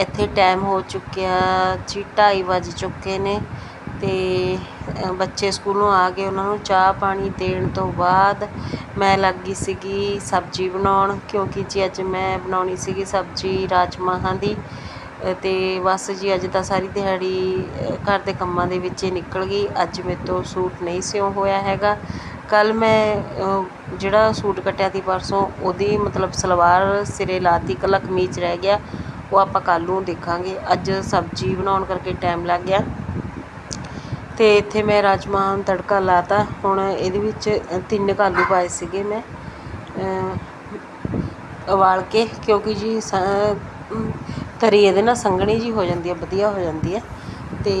ਇੱਥੇ ਟਾਈਮ ਹੋ ਚੁੱਕਿਆ ਜੀ, ਢਾਈ ਵੱਜ ਚੁੱਕੇ ਨੇ ਅਤੇ ਬੱਚੇ ਸਕੂਲੋਂ ਆ ਗਏ ਉਹਨਾਂ ਨੂੰ ਚਾਹ ਪਾਣੀ ਦੇਣ ਤੋਂ ਬਾਅਦ ਮੈਂ ਲੱਗ ਗਈ ਸੀਗੀ ਸਬਜ਼ੀ ਬਣਾਉਣ, ਕਿਉਂਕਿ ਜੀ ਅੱਜ ਮੈਂ ਬਣਾਉਣੀ ਸੀਗੀ ਸਬਜ਼ੀ ਰਾਜਮਾਹਾਂ ਦੀ ਅਤੇ ਬਸ ਜੀ ਅੱਜ ਤਾਂ ਸਾਰੀ ਦਿਹਾੜੀ ਘਰ ਦੇ ਕੰਮਾਂ ਦੇ ਵਿੱਚ ਹੀ ਨਿਕਲ ਗਈ, ਅੱਜ ਮੇਰੇ ਤੋਂ ਸੂਟ ਨਹੀਂ ਸਿਉਂ ਹੋਇਆ ਹੈਗਾ। ਕੱਲ ਮੈਂ ਜਿਹੜਾ ਸੂਟ ਕੱਟਿਆ ਸੀ ਪਰਸੋਂ, ਉਹਦੀ ਮਤਲਬ ਸਲਵਾਰ ਸਿਰੇ ਲਾਤੀ ਇਕੱਲਾ ਕਮੀਜ਼ ਰਹਿ ਗਿਆ ਉਹ ਆਪਾਂ ਕੱਲ੍ਹ ਨੂੰ ਦੇਖਾਂਗੇ। ਅੱਜ ਸਬਜ਼ੀ ਬਣਾਉਣ ਕਰਕੇ ਟਾਈਮ ਲੱਗ ਗਿਆ। ਤੇ ਇੱਥੇ ਮੈਂ ਰਾਜਮਾਂਹ ਨੂੰ ਤੜਕਾ ਲਾਤਾ। ਹੁਣ ਇਹਦੇ ਵਿੱਚ ਤਿੰਨ ਕੁ ਆਲੂ ਪਾਏ ਸੀਗੇ ਮੈਂ ਉਬਾਲ ਕੇ, ਕਿਉਂਕਿ ਜੀ ਸ- ਤਰੀ ਇਹਦੇ ਨਾਲ ਸੰਘਣੀ ਜੀ ਹੋ ਜਾਂਦੀ ਹੈ, ਵਧੀਆ ਹੋ ਜਾਂਦੀ ਹੈ। ਤੇ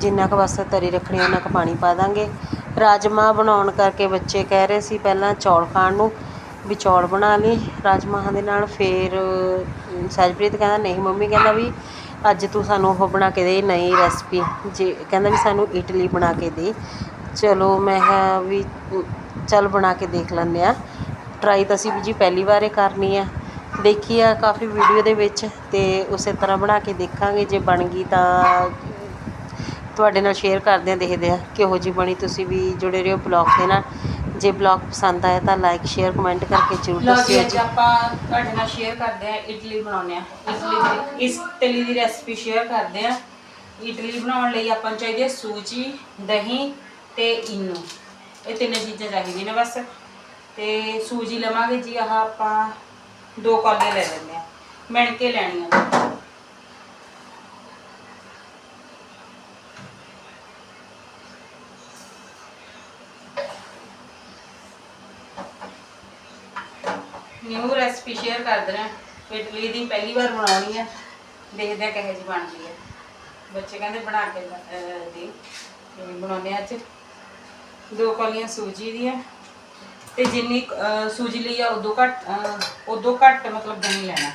ਜਿੰਨਾ ਕੁ ਬਸ ਤਰੀ ਰੱਖਣੀ ਉਹਨਾਂ ਕੁ ਪਾਣੀ ਪਾ ਦਾਂਗੇ। ਰਾਜਮਾਂਹ ਬਣਾਉਣ ਕਰਕੇ ਬੱਚੇ ਕਹਿ ਰਹੇ ਸੀ ਪਹਿਲਾਂ ਚੌਲ ਖਾਣ ਨੂੰ ਵੀ ਚੌਲ ਬਣਾ ਲਈ। ਰਾਜਮਾਹਾਂ ਦੇ ਨਾਲ ਫਿਰ ਸਹਿਜਪ੍ਰੀਤ ਕਹਿੰਦਾ, ਨਹੀਂ ਮੰਮੀ, ਕਹਿੰਦਾ ਵੀ ਅੱਜ ਤੂੰ ਸਾਨੂੰ ਉਹ ਬਣਾ ਕੇ ਦੇ ਨਈ ਰੈਸਪੀ ਜੇ, ਕਹਿੰਦਾ ਵੀ ਸਾਨੂੰ ਇਡਲੀ ਬਣਾ ਕੇ ਦੇ। ਚਲੋ ਮੈਂ ਕਿਹਾ ਵੀ ਚੱਲ ਬਣਾ ਕੇ ਦੇਖ ਲੈਂਦੇ ਆ ਟਰਾਈ ਤਾਂ ਅਸੀਂ ਵੀ ਜੀ ਪਹਿਲੀ ਵਾਰ ਕਰਨੀ ਆ। ਦੇਖੀ ਆ ਕਾਫੀ ਵੀਡੀਓ ਦੇ ਵਿੱਚ ਤੇ ਉਸੇ ਤਰ੍ਹਾਂ ਬਣਾ ਕੇ ਦੇਖਾਂਗੇ। ਜੇ ਬਣ ਗਈ ਤਾਂ ਤੁਹਾਡੇ ਨਾਲ ਸ਼ੇਅਰ ਕਰਦੇ ਆ ਦੇਖਦੇ ਆ ਕਿਹੋ ਜੀ ਬਣੀ। ਤੁਸੀਂ ਵੀ ਜੁੜੇ ਰਹੋ ਬਲੌਗ ਦੇ ਨਾਲ। ਜੇ ਬਲੌਗ ਪਸੰਦ ਆਇਆ ਤਾਂ ਲਾਈਕ ਸ਼ੇਅਰ ਕਮੈਂਟ ਕਰਕੇ ਜ਼ਰੂਰ ਲਓ ਜੀ ਦੱਸਿਓ ਅੱਜ ਜੀ ਆਪਾਂ ਤੁਹਾਡੇ ਨਾਲ ਸ਼ੇਅਰ ਕਰਦੇ ਆ ਇਡਲੀ ਬਣਾਉਂਦੇ ਆ ਇਡਲੀ ਦੀ ਇਸ ਇਡਲੀ ਦੀ ਰੈਸਪੀ ਸ਼ੇਅਰ ਕਰਦੇ ਆ ਇਡਲੀ ਬਣਾਉਣ ਲਈ ਆਪਾਂ ਨੂੰ ਚਾਹੀਦੀ ਹੈ ਸੂਜੀ ਦਹੀਂ ਤੇ ਇਨੋ ਇਹ ਤਿੰਨ ਚੀਜ਼ਾਂ ਚਾਹੀਦੀਆਂ ਨੇ ਬਸ। ਤੇ ਸੂਜੀ ਲਵਾਂਗੇ ਜੀ ਆਹ ਆਪਾਂ ਦੋ ਕੌਲੇ ਲੈ ਲੈਂਦੇ ਆ ਮਿਣ ਕੇ ਲੈਣੀਆਂ ਨੇ ਨਿਊ ਰੈਸਪੀ ਸ਼ੇਅਰ ਕਰ ਦੇਣਾ। ਇਡਲੀ ਦੀ ਪਹਿਲੀ ਵਾਰ ਬਣਾਉਣੀ ਹੈ ਦੇਖਦੇ ਆ ਕਿਹੋ ਜਿਹੀ ਬਣਦੀ ਹੈ ਬੱਚੇ ਕਹਿੰਦੇ ਬਣਾ ਕੇ ਦੇ। ਤੇ ਬਣਾਉਂਦੇ ਹਾਂ ਅੱਜ। ਦੋ ਕੌਲੀਆਂ ਸੂਜੀ ਦੀਆਂ। ਤੇ ਜਿੰਨੀ ਸੂਜੀ ਲਈ ਆ, ਉਦੋਂ ਘੱਟ ਉਦੋਂ ਘੱਟ ਮਤਲਬ ਦਹੀਂ ਲੈਣਾ।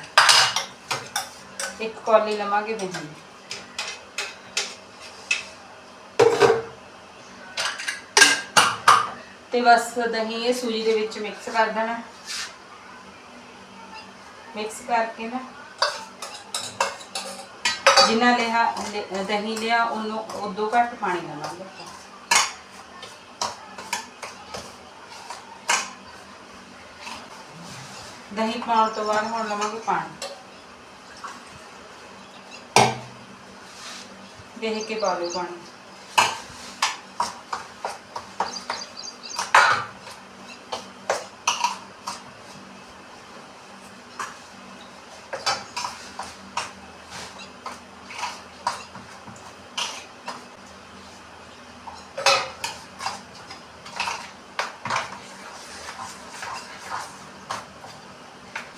ਇੱਕ ਕੌਲੀ ਲਵਾਂਗੇ ਦਹੀਂ ਤੇ ਬਸ ਦਹੀਂ ਇਹ ਸੂਜੀ ਦੇ ਵਿੱਚ ਮਿਕਸ ਕਰ ਦੇਣਾ। ਮਿਕਸ ਕਰਕੇ ਨਾ। ਜਿੰਨਾ ਲਿਆ ਦਹੀਂ ਲਿਆ, ਉਹਨੂੰ ਉਦੋਂ ਘੱਟ ਪਾਣੀ ਲਵਾਂਗੇ ਦਹੀਂ ਪਾਉਣ ਤੋਂ ਬਾਅਦ ਹੁਣ ਲਵਾਂਗੇ ਪਾਣੀ। ਦੇਖ ਕੇ ਪਾ ਲਓ ਪਾਣੀ।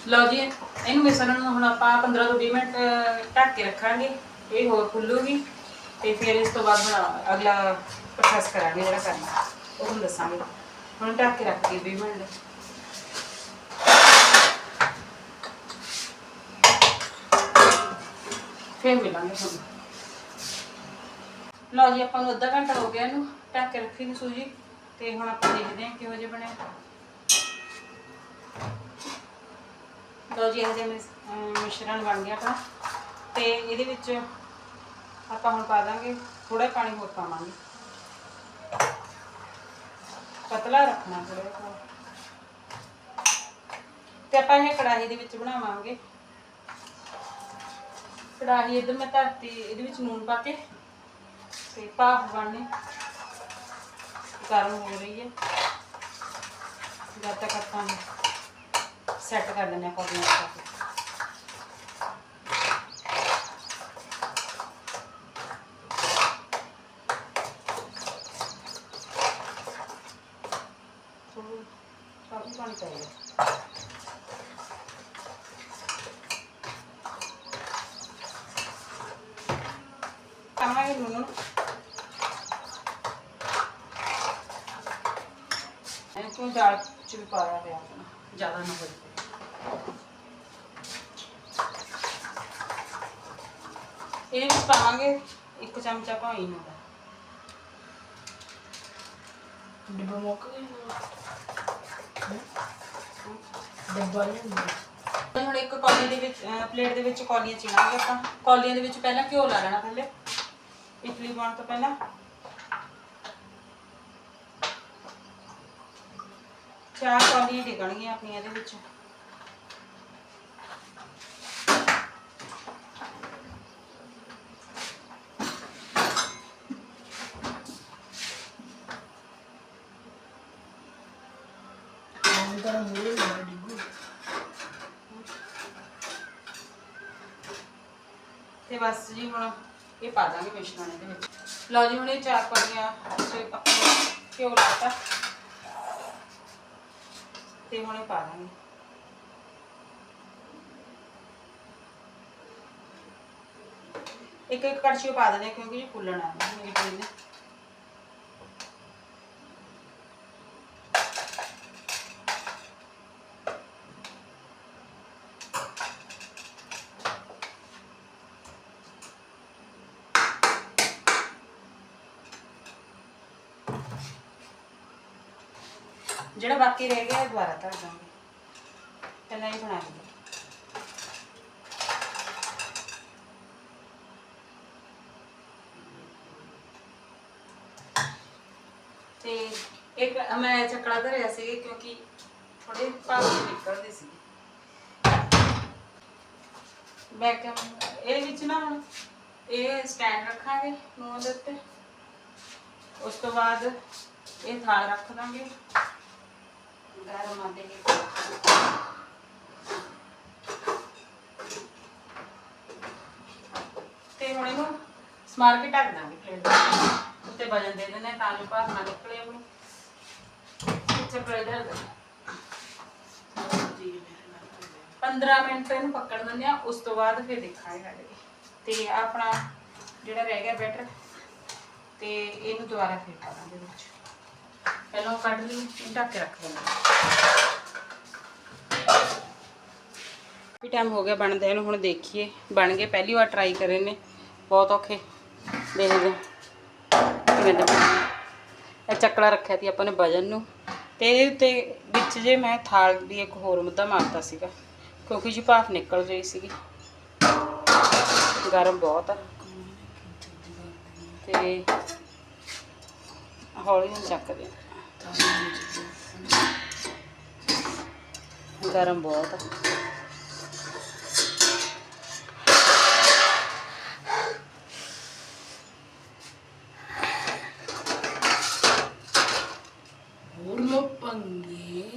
ਲਓ ਜੀ, ਇਹਨੂੰ ਮਿਸਰਣ ਨੂੰ ਹੁਣ ਆਪਾਂ 15 ਤੋਂ 20 ਮਿੰਟ ਢੱਕ ਕੇ ਰੱਖਾਂਗੇ। ਇਹ ਹੋਰ ਫੁੱਲੂਗੀ ਤੇ ਫਿਰ ਇਸ ਤੋਂ ਬਾਅਦ ਬਣਾ ਅਗਲਾ ਪ੍ਰੋਸੈਸ ਕਰਾਂਗੇ ਜਿਹੜਾ ਕਰਨਾ। ਉਹ ਤੁਹਾਨੂੰ ਦੱਸਾਂਗੇ। ਹੁਣ ਢੱਕ ਕੇ ਰੱਖ ਕੇ 20 ਮਿੰਟ। ਫਿਰ ਮਿਲਾਂਗੇ ਤੁਹਾਨੂੰ। ਲਓ ਜੀ, ਆਪਾਂ ਨੂੰ ਅੱਧਾ ਘੰਟਾ ਹੋ ਗਿਆ ਇਹਨੂੰ ਢੱਕ ਕੇ ਰੱਖੀ ਦੀ ਸੂਜੀ। ਤੇ ਹੁਣ ਆਪਾਂ ਦੇਖਦੇ ਹਾਂ ਕਿਹੋ ਜਿਹਾ ਬਣਿਆ। ਲਓ ਜੀ, ਇਹ ਜਿਹਾ ਮਿਸ- ਮਿਸ਼ਰਣ ਬਣ ਗਿਆ ਆਪਣਾ ਤੇ ਇਹਦੇ ਵਿੱਚ ਆਪਾਂ ਹੁਣ ਪਾ ਦਾਂਗੇ ਥੋੜਾ ਪਾਣੀ ਹੋਰ ਪਾਵਾਂਗੇ। ਪਤਲਾ ਰੱਖਣਾ ਥੋੜਾ ਤੇ ਆਪਾਂ ਇਹ ਕੜਾਹੀ ਦੇ ਵਿੱਚ ਬਣਾਵਾਂਗੇ। ਕੜਾਹੀ ਇਧਰ ਮੈਂ ਧਰਤੀ, ਇਹਦੇ ਵਿੱਚ ਨੂਨ ਪਾ ਕੇ ਤੇ ਭਾਫ ਬਣਨੇ। ਗਰਮ ਹੋ ਰਹੀ ਹੈ। ਜਦ ਤੱਕ ਆਪਾਂ ਸੈੱਟ ਕਰ ਦਿੰਦੇ ਆ ਕੌਲੀਆਂ ਪਾ ਕੇ ਥੋੜ੍ਹਾ ਕਾਫੀ ਪਾਣੀ ਚਾਹੀਦਾ ਪਾਵਾਂਗੇ ਲੂਣ ਇਹ ਕਿਉਂ ਦਾਲ ਚ ਵੀ ਪਾਇਆ ਹੋਇਆ ਆਪਣਾ ਜ਼ਿਆਦਾ ਨਾ ਹੋਵੇ ਇਹਦੇ ਵਿੱਚ ਪਾਵਾਂਗੇ ਇੱਕ ਚਮਚਾ ਭਾਈ ਨੂੰ ਦਾ ਡੱਬਾ ਮੁੱਕ ਗਿਆ ਡੱਬਾ ਨਹੀਂ ਹੁੰਦਾ। ਤੇ ਹੁਣ ਇੱਕ ਕੌਲੀ ਦੇ ਵਿੱਚ ਪਲੇਟ ਦੇ ਵਿੱਚ ਕੌਲੀਆਂ ਚਿਣਾਂਗੇ ਆਪਾਂ। ਕੌਲੀਆਂ ਦੇ ਵਿੱਚ ਪਹਿਲਾਂ ਘਿਓ ਲਾ ਲੈਣਾ ਥੱਲੇ ਇਡਲੀ ਪਾਉਣ ਤੋਂ ਪਹਿਲਾਂ। ਚਾਰ ਕੌਲੀਆਂ ਡਿੱਗਣਗੀਆਂ ਆਪਣੀਆਂ ਇਹਦੇ ਵਿੱਚ ਹੁਣ ਤਾਂ ਮੂਰੇ ਨਾ ਡਿੱਗੂ ਤੇ ਬਸ ਜੀ ਹੁਣ ਇਹ ਪਾ ਦਾਂਗੇ ਮਿਸ਼ਰਣ ਇਹਦੇ ਵਿੱਚ। ਲਓ ਜੀ, ਹੁਣ ਇਹ ਚਾਰ ਕੌਲੀਆਂ ਤੇ ਘਿਓ ਲਾਤਾ ਤੇ ਹੁਣ ਇਹ ਪਾ ਦਾਂਗੇ। ਇੱਕ ਇੱਕ ਕੜਛੀ ਪਾ ਦੇਣੇ ਕਿਉਂਕਿ ਜੀ ਫੁੱਲਣਾ ਹੈ ਮੇਰੀ ਪਨੀਰ ਨੇ। ਜਿਹੜਾ ਬਾਕੀ ਰਹਿ ਗਿਆ ਇਹ ਦੁਬਾਰਾ ਧਰ ਦਾਂਗੇ ਪਹਿਲਾਂ ਹੀ ਬਣਾ ਲਈਏ। ਤੇ ਇੱਕ ਮੈਂ ਚੱਕਲਾ ਧਰਿਆ ਸੀ ਕਿਉਂਕਿ ਥੋੜੇ ਭਾਗ ਨਿਕਲਦੇ ਸੀ। ਮੈਂ ਇਹ ਵਿੱਚ ਨਾ ਹੁਣ ਇਹ ਸਟੈਂਡ ਰੱਖਾਂਗੇ ਨੂਨ ਦੇ ਉੱਤੇ। ਉਸ ਤੋਂ ਬਾਅਦ ਇਹ ਥਾਲ ਰੱਖ ਦਾਂਗੇ। ਗਰਮ ਆਂਦੇ ਤੇ ਹੁਣ ਇਹਨੂੰ ਸਮਾਰ ਕੇ ਢੱਕ ਦਾਂਗੇ ਪਲੇਟ ਉੱਤੇ ਵਜਨ ਦੇ ਦਿੰਦੇ ਤਾਂ ਜੋ ਭਾਰ ਨਾ ਨਿਕਲੇ ਆਪਣੀ ਚੱਕਰ ਇਧਰ 15 ਮਿੰਟ ਇਹਨੂੰ ਪੱਕਣ ਦਿੰਦੇ ਆ ਉਸ ਤੋਂ ਬਾਅਦ ਫਿਰ ਦੇਖਾਂਗੇ ਸਾਡੇ। ਤੇ ਆਪਣਾ ਜਿਹੜਾ ਰਹਿ ਗਿਆ ਬੈਟਰ, ਤੇ ਇਹਨੂੰ ਦੁਬਾਰਾ ਫਿਰ ਪਾ ਦਾਂਗੇ ਵਿੱਚ। ਪਹਿਲਾਂ ਕੱਢ ਲਈ ਢੱਕ ਕੇ ਰੱਖ ਦਿੰਦੇ ਵੀ ਟਾਈਮ ਹੋ ਗਿਆ ਬਣਦੇ ਇਹਨੂੰ ਹੁਣ ਦੇਖੀਏ। ਬਣ ਗਏ, ਪਹਿਲੀ ਵਾਰ ਟਰਾਈ ਕਰੇ ਨੇ। ਬਹੁਤ ਔਖੇ। ਦੇਖਦੇ ਕਿਵੇਂ ਦਾ ਇਹ ਚੱਕਲਾ ਰੱਖਿਆ ਸੀ ਆਪਾਂ ਨੇ ਵਜਨ ਨੂੰ। ਤੇ ਇਹਦੇ ਉੱਤੇ ਵਿੱਚ ਜੇ ਮੈਂ ਥਾਲ ਦੀ ਇੱਕ ਹੋਰ ਮੁੱਦਾ ਮਾਰਤਾ ਸੀਗਾ। ਕਿਉਂਕਿ ਜੀ ਭਾਫ ਨਿਕਲ ਰਹੀ ਸੀਗੀ। ਗਰਮ ਬਹੁਤ ਆ। ਤੇ ਹੌਲੀ ਨਾਲ ਚੱਕਦੇ ਗਰਮ ਬਹੁਤ ਆ।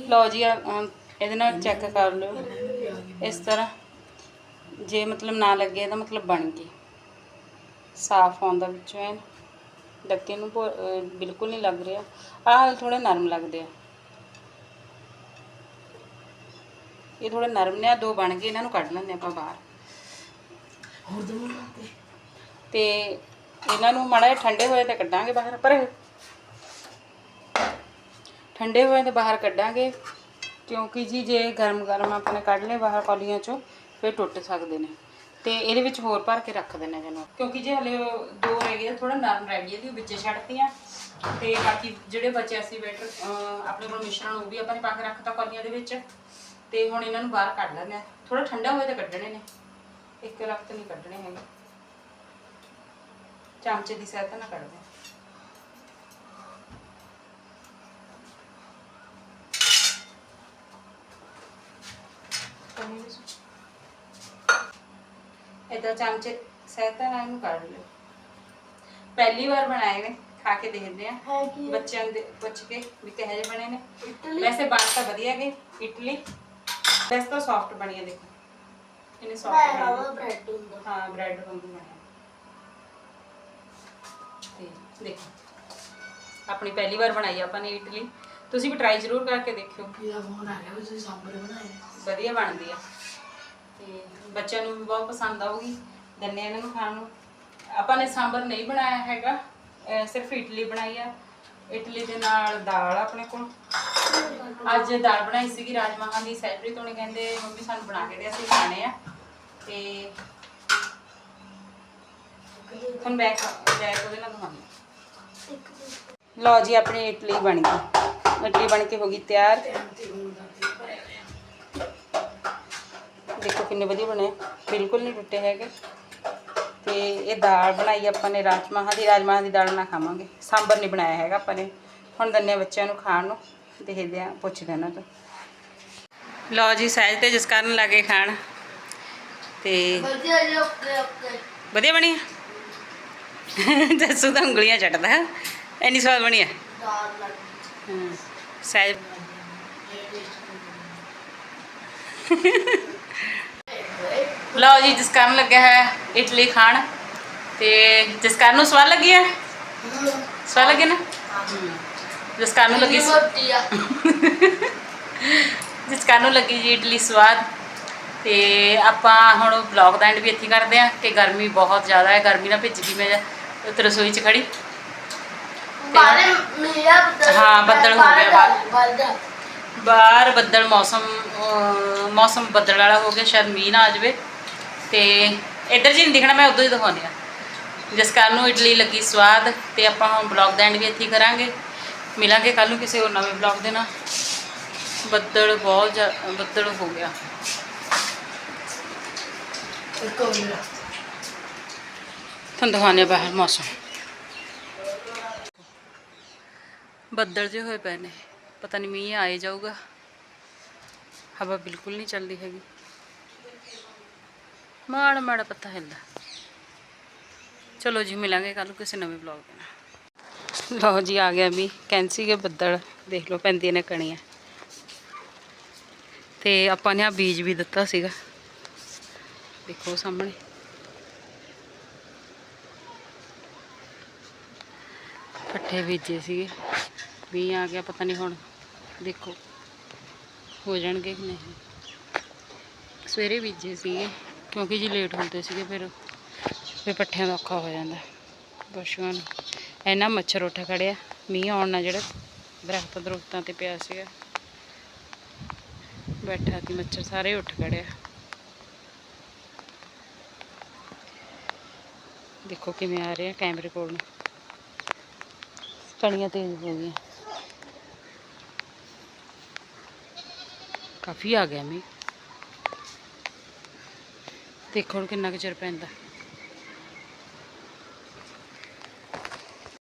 ਲਓ ਜੀ ਇਹਦੇ ਨਾਲ ਚੈੱਕ ਕਰ ਲਿਓ। ਇਸ ਤਰ੍ਹਾਂ ਜੇ ਮਤਲਬ ਨਾ ਲੱਗੇ ਇਹਦਾ ਮਤਲਬ ਬਣ ਗਈ ਸਾਫ਼ ਆਉਂਦਾ ਵਿੱਚੋਂ ਐਨ ਡੱਕੇ ਨੂੰ ਭੋ- ਅਹ, ਬਿਲਕੁਲ ਨਹੀਂ ਲੱਗ ਰਿਹਾ। ਆਹ ਥੋੜੇ ਨਰਮ ਲੱਗਦੇ ਆ। ਇਹ ਥੋੜੇ ਨਰਮ ਨੇ ਆ ਦੋ ਬਣ ਗਏ ਇਹਨਾਂ ਨੂੰ ਕੱਢ ਲੈਂਦੇ ਆਪਾਂ ਬਾਹਰ। ਹੋਰ ਲਾਤੇ ਤੇ ਇਹਨਾਂ ਨੂੰ ਮਾੜਾ ਜਿਹਾ ਠੰਡੇ ਹੋਏ ਤੇ ਕੱਢਾਂਗੇ ਬਾਹਰ ਪਰ ਠੰਡੇ ਹੋਏ ਤੇ ਬਾਹਰ ਕੱਢਾਂਗੇ ਕਿਉਂਕਿ ਜੀ ਜੇ ਗਰਮ ਗਰਮ ਆਪਣੇ ਕੱਢ ਲਏ ਬਾਹਰ ਕੌਲੀਆਂ ਚੋਂ ਫਿਰ ਟੁੱਟ ਸਕਦੇ ਨੇ। ਤੇ ਇਹਦੇ ਵਿੱਚ ਹੋਰ ਭਰ ਕੇ ਰੱਖ ਦਿੰਨੇ ਜਨੂੰ ਕਿਉਂਕਿ ਜੇ ਹਲੇ ਦੋ ਰਹਿ ਗਏ ਥੋੜਾ ਨਰਮ ਰਹਿ ਗਈ ਇਹਦੀ ਵਿੱਚੇ ਛੱਡਤੀਆਂ। ਤੇ ਬਾਕੀ ਜਿਹੜੇ ਬਚੇ ਅਸੀਂ ਬੈਟਰ ਆਪਣੇ ਕੋਲ ਮਿਸ਼ਰਣ, ਉਹ ਵੀ ਆਪਾਂ ਨੇ ਪਾ ਕੇ ਰੱਖਤਾ ਕੌਲੀਆਂ ਦੇ ਵਿੱਚ। ਤੇ ਹੁਣ ਇਹਨਾਂ ਨੂੰ ਬਾਹਰ ਕੱਢ ਲੈਂਦੇ ਆ। ਥੋੜਾ ਠੰਡਾ ਹੋਏ ਤਾਂ ਕੱਢਣੇ ਨੇ। ਇੱਕ ਰਖਤ ਨਹੀਂ ਕੱਢਣੇ ਹੈਗੇ। ਚਮਚੇ ਦੀ ਸਹਾਇਤਾ ਨਾਲ ਕੱਢਦੇ ਹਾਂ। ਏਦਾਂ ਚਮਚੇ ਸਹਾਇਤਾ ਨਾਲ ਇਹਨੂੰ ਕੱਢ ਲਿਓ। ਪਹਿਲੀ ਵਾਰ ਬਣਾਏ ਨੇ ਖਾ ਕੇ ਦੇਖਦੇ ਆ ਹੈ ਕੀ? ਬੱਚਿਆਂ ਦੇ ਪੁੱਛ ਕੇ ਵੀ ਕਿਹੋ ਜਿਹੇ ਬਣੇ ਨੇ। ਇਟਲੀ? ਵੈਸੇ ਬਣ ਤਾਂ ਵਧੀਆ ਗਏ ਇਟਲੀ। ਵੈਸੇ ਤਾਂ ਸੌਫਟ ਬਣੀ ਆ ਦੇਖੋ। ਇਹਨੇ ਮੈਂ ਸੌਫਟ ਬਣੀ ਬ੍ਰੈਡ ਹੁੰਦਾ। ਹਾਂ ਬ੍ਰੈਡ ਵਾਂਗੂ ਬਣਿਆ। ਤੇ ਦੇਖੋ ਆਪਣੀ ਪਹਿਲੀ ਵਾਰ ਬਣਾਈ ਆਪਾਂ ਨੇ ਇਡਲੀ ਤੁਸੀਂ ਵੀ ਟਰਾਈ ਜ਼ਰੂਰ ਕਰਕੇ ਦੇਖਿਓ। ਮੇਰਾ ਫੋਨ ਆ ਗਿਆ ਵੀ ਤੁਸੀਂ ਸਾਂਬਰ ਬਣਾਏ। ਵਧੀਆ ਬਣਦੀ ਆ। ਤੇ ਬੱਚਿਆਂ ਨੂੰ ਵੀ ਬਹੁਤ ਪਸੰਦ ਆਊਗੀ ਦੰਨੇ ਇਹਨਾਂ ਨੂੰ ਖਾਣ ਨੂੰ। ਆਪਾਂ ਨੇ ਸਾਂਬਰ ਨਹੀਂ ਬਣਾਇਆ ਹੈਗਾ ਅਹ ਸਿਰਫ ਇਡਲੀ ਬਣਾਈ ਆ। ਇਡਲੀ ਦੇ ਨਾਲ ਦਾਲ ਆ ਆਪਣੇ ਕੋਲ। ਅੱਜ ਦਾਲ ਬਣਾਈ ਸੀਗੀ ਰਾਜਮਾਹਾਂ ਦੀ, ਸੈਲਰੀ ਤੋਂ ਨੇ ਕਹਿੰਦੇ, ਮੰਮੀ ਸਾਨੂੰ ਬਣਾ ਕੇ ਦੇ, ਅਸੀਂ ਖਾਣੇ ਆ। ਤੇ ਹੁਣ ਬੈਕ ਬੈਕ ਉਹਦੇ ਨਾਲ ਦਿਖਾਉਂਦੀ ਲਓ ਜੀ, ਆਪਣੀ ਇਡਲੀ ਬਣ ਗਈ। ਇਡਲੀ ਬਣ ਕੇ ਹੋ ਗਈ ਤਿਆਰ। ਦੇਖੋ ਕਿੰਨੇ ਵਧੀਆ ਬਣੇ। ਬਿਲਕੁਲ ਨਹੀਂ ਟੁੱਟੇ ਹੈਗੇ। ਤੇ ਇਹ ਦਾਲ ਬਣਾਈ ਆਪਾਂ ਨੇ ਰਾਜਮਾਹਾਂ ਦੀ। ਰਾਜਮਾਹਾਂ ਦੀ ਦਾਲ ਨਾਲ ਖਾਵਾਂਗੇ। ਸਾਂਬਰ ਨਹੀਂ ਬਣਾਇਆ ਹੈਗਾ ਆਪਾਂ ਨੇ। ਹੁਣ ਦੰਨੇ ਬੱਚਿਆਂ ਨੂੰ ਖਾਣ ਨੂੰ। ਦੇਖਦੇ ਆ ਪੁੱਛਦੇ ਇਹਨਾਂ ਤੋਂ। ਲਓ ਜੀ ਸਹਿਜ ਤੇ ਜਿਸ ਕਾਰਨ ਲੱਗੇ ਖਾਣ। ਤੇ ਵਧੀਆ ਜੀ ਓਕੇ ਓਕੇ। ਵਧੀਆ ਬਣੀ ਜੱਸੂ ਤਾਂ ਉਂਗਲੀਆਂ ਚੱਟਦਾ। ਇੰਨੀ ਸਵਾਦ ਬਣੀ ਆ? ਹਾਂ। ਸਹਿਜ ਲਓ ਜੀ ਜਿਸ ਕਾਰਨ ਲੱਗਿਆ ਹੈ ਇਡਲੀ ਖਾਣ। ਤੇ ਜਿਸ ਕਾਰਨ ਨੂੰ ਸਵਾਦ ਲੱਗੀ ਹੈ? ਸਵਾਦ ਲੱਗੀ ਨਾ? ਜਿਸ ਕਾਰਨ ਨੂੰ ਲੱਗੀ ਰੋਟੀ ਆ। ਜਿਸ ਕਾਰਨ ਨੂੰ ਲੱਗੀ ਜੀ ਇਡਲੀ ਸਵਾਦ। ਤੇ ਆਪਾਂ ਹੁਣ ਵਲੌਗ ਦਾ ਐਂਡ ਵੀ ਇੱਥੇ ਕਰਦੇ ਆ ਕਿ ਗਰਮੀ ਬਹੁਤ ਜ਼ਿਆਦਾ ਹੈ ਗਰਮੀ ਨਾਲ ਭਿੱਜ ਗਈ ਮੈਂ ਉੱਤੇ ਰਸੋਈ 'ਚ ਖੜੀ ਹਾਂ, ਬੱਦਲ ਹੋ ਗਿਆ ਬਾਹਰ। ਬਾਹਰ ਬੱਦਲ ਮੌਸਮ ਮੌਸਮ ਬੱਦਲ ਵਾਲਾ ਹੋ ਗਿਆ ਸ਼ਾਇਦ ਮੀਂਹ ਨਾ ਆ ਜਾਵੇ। ਤੇ ਇੱਧਰ ਜੀ ਨਹੀਂ ਦਿਖਣਾ ਮੈਂ ਉਦੋਂ ਹੀ ਦਿਖਾਉਂਦੀ ਆ ਜਿਸ ਕਾਰਨ ਨੂੰ ਇਡਲੀ ਲੱਗੀ ਸਵਾਦ ਤੇ ਆਪਾਂ ਹੁਣ ਬਲੌਗ ਦਾ ਐਂਡ ਵੀ ਇੱਥੇ ਕਰਾਂਗੇ। ਮਿਲਾਂਗੇ ਕੱਲ ਨੂੰ ਕਿਸੇ ਹੋਰ ਨਵੇਂ ਬਲੌਗ ਦੇ ਨਾਲ। ਬੱਦਲ ਬਹੁਤ ਜ਼ਿਆ- ਬੱਦਲ ਹੋ ਗਿਆ। ਤੁਹਾਨੂੰ ਦਿਖਾਉਂਦੇ ਹਾਂ ਬਾਹਰ ਮੌਸਮ। ਬੱਦਲ ਜੇ ਹੋਏ ਪਏ ਨੇ। ਪਤਾ ਨਹੀਂ ਮੀਂਹ ਆਏ ਜਾਊਗਾ। ਹਵਾ ਬਿਲਕੁਲ ਨਹੀਂ ਚੱਲਦੀ ਹੈਗੀ। ਮਾੜਾ ਮਾੜਾ ਪੱਤਾ ਹਿਲਦਾ। ਚਲੋ ਜੀ, ਮਿਲਾਂਗੇ ਕੱਲ ਕਿਸੇ ਨਵੇਂ ਬਲੌਗ ਦੇ ਨਾਲ। ਲਓ ਜੀ, ਆ ਗਿਆ ਮੀਂਹ ਕੈਂਸੀ ਕੇ ਬੱਦਲ। ਦੇਖ ਲਓ, ਪੈਂਦੀਆਂ ਨੇ ਕਣੀਆਂ। ਤੇ ਆਪਾਂ ਨੇ ਆ ਬੀਜ ਵੀ ਦਿੱਤਾ ਸੀਗਾ। ਦੇਖੋ ਸਾਹਮਣੇ। ਪੱਠੇ ਬੀਜੇ ਸੀਗੇ। ਮੀਂਹ ਆ ਗਿਆ, ਪਤਾ ਨਹੀਂ ਹੁਣ ਦੇਖੋ, ਹੋ ਜਾਣਗੇ ਕਿ ਨਹੀਂ। ਸਵੇਰੇ ਬੀਜੇ ਸੀਗੇ। ਕਿਉਂਕਿ ਜੀ ਲੇਟ ਹੁੰਦੇ ਸੀਗੇ ਫਿਰ ਫਿਰ ਪੱਠਿਆਂ ਦਾ ਔਖਾ ਹੋ ਜਾਂਦਾ। ਪਸ਼ੂਆਂ ਨੂੰ। ਇੰਨਾ ਮੱਛਰ ਉੱਠ ਖੜਿਆ, ਮੀਂਹ ਆਉਣ ਨਾਲ ਜਿਹੜਾ ਦਰਖਤ ਦਰੁਖਤਾਂ ਤੇ ਪਿਆ ਸੀਗਾ। ਬੈਠਾ ਸੀ ਮੱਛਰ, ਸਾਰੇ ਉੱਠ ਖੜਿਆ। ਦੇਖੋ ਕਿਵੇਂ ਆ ਰਿਹਾ ਕੈਮਰੇ ਕੋਲ ਨੂੰ। ਕਣੀਆਂ ਤੇਜ਼ ਹੋ ਗਈਆਂ। ਕਾਫੀ ਆ ਗਿਆ ਮੀਂਹ। ਦੇਖੋ ਹੁਣ ਕਿੰਨਾ ਕੁ ਚਿਰ ਪੈਂਦਾ।